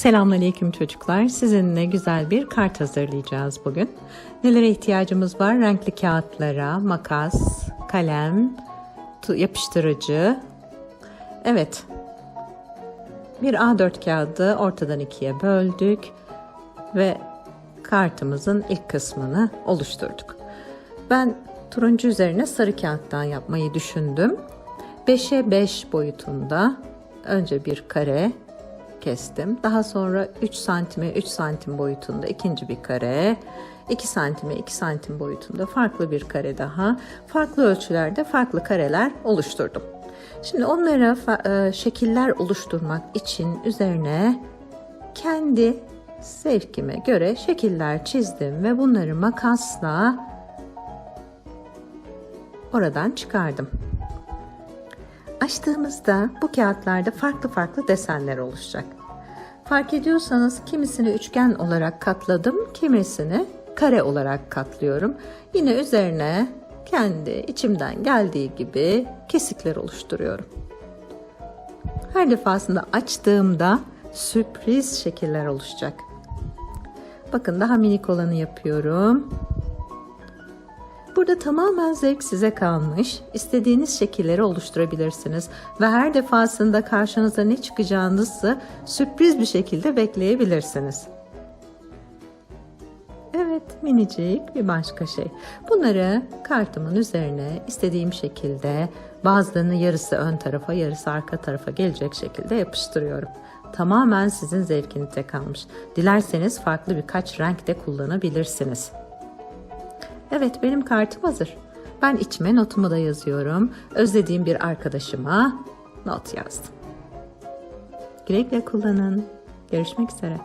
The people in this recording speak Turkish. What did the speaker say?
Selamünaleyküm çocuklar. Sizinle güzel bir kart hazırlayacağız bugün. Nelere ihtiyacımız var? Renkli kağıtlara, makas, kalem, yapıştırıcı. Evet. Bir A4 kağıdı ortadan ikiye böldük ve kartımızın ilk kısmını oluşturduk. Ben turuncu üzerine sarı kağıttan yapmayı düşündüm. 5'e 5 boyutunda önce bir kare kestim. Daha sonra 3 santime 3 santim boyutunda ikinci bir kare. 2 santime 2 santim boyutunda farklı bir kare daha. Farklı ölçülerde farklı kareler oluşturdum. Şimdi onlara e, şekiller oluşturmak için üzerine kendi zevkime göre şekiller çizdim ve bunları makasla oradan çıkardım. Açtığımızda bu kağıtlarda farklı farklı desenler oluşacak. Fark ediyorsanız kimisini üçgen olarak katladım, kimisini kare olarak katlıyorum. Yine üzerine kendi içimden geldiği gibi kesikler oluşturuyorum. Her defasında açtığımda sürpriz şekiller oluşacak. Bakın daha minik olanı yapıyorum. Burada tamamen zevk size kalmış. İstediğiniz şekilleri oluşturabilirsiniz ve her defasında karşınıza ne çıkacağınızı sürpriz bir şekilde bekleyebilirsiniz. Evet, minicik bir başka şey. Bunları kartımın üzerine istediğim şekilde bazılarını yarısı ön tarafa, yarısı arka tarafa gelecek şekilde yapıştırıyorum. Tamamen sizin zevkinize kalmış. Dilerseniz farklı birkaç renk de kullanabilirsiniz. Evet benim kartım hazır. Ben içime notumu da yazıyorum. Özlediğim bir arkadaşıma not yazdım. Güle kullanın. Görüşmek üzere.